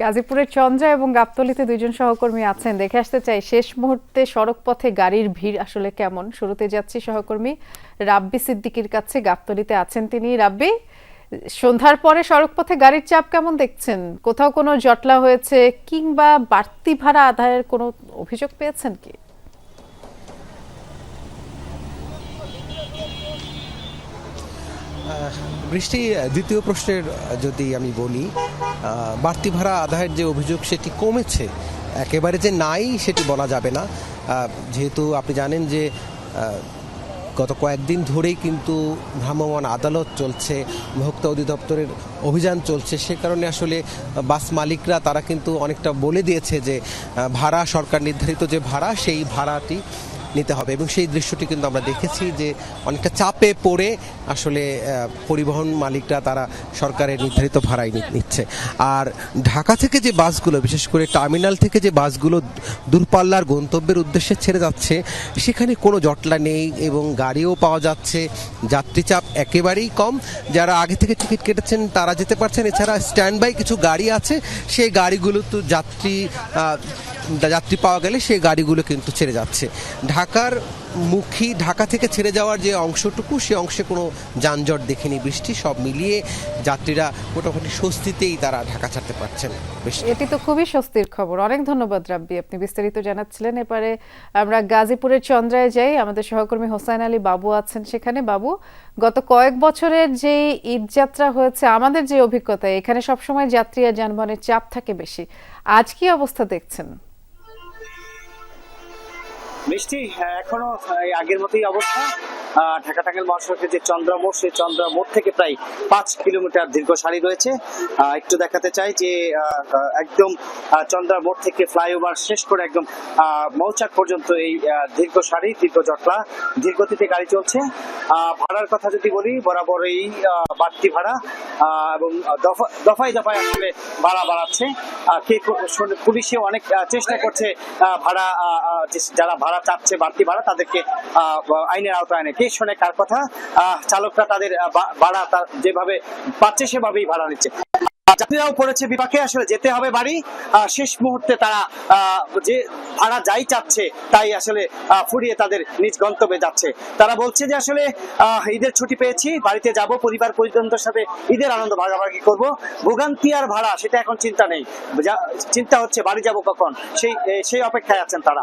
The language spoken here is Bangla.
গাজীপুরের চন্দ্রা এবং গাবতলীতে দুইজন সহকর্মী আছেন। দেখে আসতে চাই, শেষ মুহূর্তে সড়ক পথে গাড়ির ভিড় আসলে কেমন? শুরুতে যাচ্ছি সহকর্মী রাব্বি সিদ্দিকির কাছে, গাবতলিতে আছেন তিনি। রাব্বি, সন্ধ্যার পরে সড়ক পথে গাড়ির চাপ কেমন দেখছেন? কোথাও কোনো জটলা হয়েছে কিংবা বাড়তি ভাড়া আদায়ের কোনো অভিযোগ পেয়েছেন কি? বৃষ্টি দ্বিতীয় প্রশ্নের যদি আমি বলি বাড়তি ভাড়া আদায়ের যে অভিযোগ সেটি কমেছে। একেবারে যে নাই সেটি বলা যাবে না। যেহেতু আপনি জানেন যে গত কয়েকদিন ধরেই কিন্তু ভ্রাম্যমাণ আদালত চলছে, ভোক্তা অধিদপ্তরের অভিযান চলছে। সে কারণে আসলে বাস মালিকরা তারা কিন্তু অনেকটা বলে দিয়েছে যে ভাড়া সরকার নির্ধারিত যে ভাড়া, সেই ভাড়াটি নিতে হবে। এবং সেই দৃশ্যটি কিন্তু আমরা দেখেছি যে অনেকটা চাপে পড়ে আসলে পরিবহন মালিকরা তারা সরকারের নির্ধারিত ভাড়াই নি- নিচ্ছে। আর ঢাকা থেকে যে বাসগুলো, বিশেষ করে টার্মিনাল থেকে যে বাসগুলো দূরপাল্লার গন্তব্যের উদ্দেশ্যে ছেড়ে যাচ্ছে, সেখানে কোনো জটলা নেই এবং গাড়িও পাওয়া যাচ্ছে। যাত্রী চাপ একেবারেই কম। যারা আগে থেকে টিকিট কেটেছেন তারা যেতে পারছেন। এছাড়া স্ট্যান্ড বাই কিছু গাড়ি আছে। সেই গাড়িগুলো তো যাত্রী যাত্রী পাওয়া গেলে সেই গাড়িগুলো কিন্তু ছেড়ে যাচ্ছে। ঢাকার মুখী, ঢাকা থেকে ছেড়ে যাওয়ার যে অংশটুকু, সে অংশে কোনো যানজট দেখেনি বৃষ্টি, সব মিলিয়ে যাত্রীরা মোটামুটি স্বস্তিতেই তারা ঢাকা ছাড়তে পারছেন। এটি তো খুবই স্বস্তির খবর। অনেক ধন্যবাদ রাব্বি, আপনি বিস্তারিত জানাচ্ছিলেন। এবারে আমরা গাজীপুরের চন্দ্রায় যাই। আমাদের সহকর্মী হোসাইন আলী বাবু আছেন সেখানে। বাবু গত কয়েক বছরের যে ঈদ যাত্রা হয়েছে আমাদের যে অভিজ্ঞতা এখানে সবসময় যাত্রী আর যানবাহনের চাপ থাকে বেশি। আজ কি অবস্থা দেখছেন? মিষ্টি হ্যাঁ, এখনও আগের মতোই অবস্থা। ঢাকা টাঙ্গাইল মহাসড়কের যে চন্দ্রা মোড় সেই চন্দ্রা মোড় থেকে প্রায় পাঁচ কিলোমিটার দীর্ঘ সারি রয়েছে। একটু দেখাতে চাই যে একদম আহ, চন্দ্রা মোড় থেকে ফ্লাইওভার শেষ করে একদম মৌচাক পর্যন্ত এই দীর্ঘ সারি দীর্ঘ জটলা দীর্ঘতিতে গাড়ি চলছে। ভাড়ার কথা যদি বলি বরাবর এই বাড়তি ভাড়া এবং দফা- দফায় দফায় আসলে ভাড়া বাড়াচ্ছে। পুলিশে অনেক চেষ্টা করছে ভাড়া যারা ভাড়া চাচ্ছে বাড়তি ভাড়া তাদেরকে আইনের আওতায় আনে কে শোনে কার কথা? চালকরা তাদের ভাড়া তা- যেভাবে পাচ্ছে সেভাবেই ভাড়া নিচ্ছে। যাত্রীরাও পড়েছে বিপাকে, আসলে যেতে হবে বাড়ি। শেষ মুহূর্তে তারা যে ভাড়া যাই চাচ্ছে, তাই আসলে ফুরিয়ে তাদের নিজ গন্তব্যে যাচ্ছে। তারা বলছে যে আসলে ঈদের ছুটি পেয়েছি, বাড়িতে যাব, পরিবার পরিজনদের সাথে ঈদের আনন্দ ভাগাভাগি করব। ভোগান্তি আর ভাড়া, সেটা এখন চিন্তা নেই। চিন্তা হচ্ছে বাড়ি যাব কখন? সেই সেই অপেক্ষায় আছেন তারা।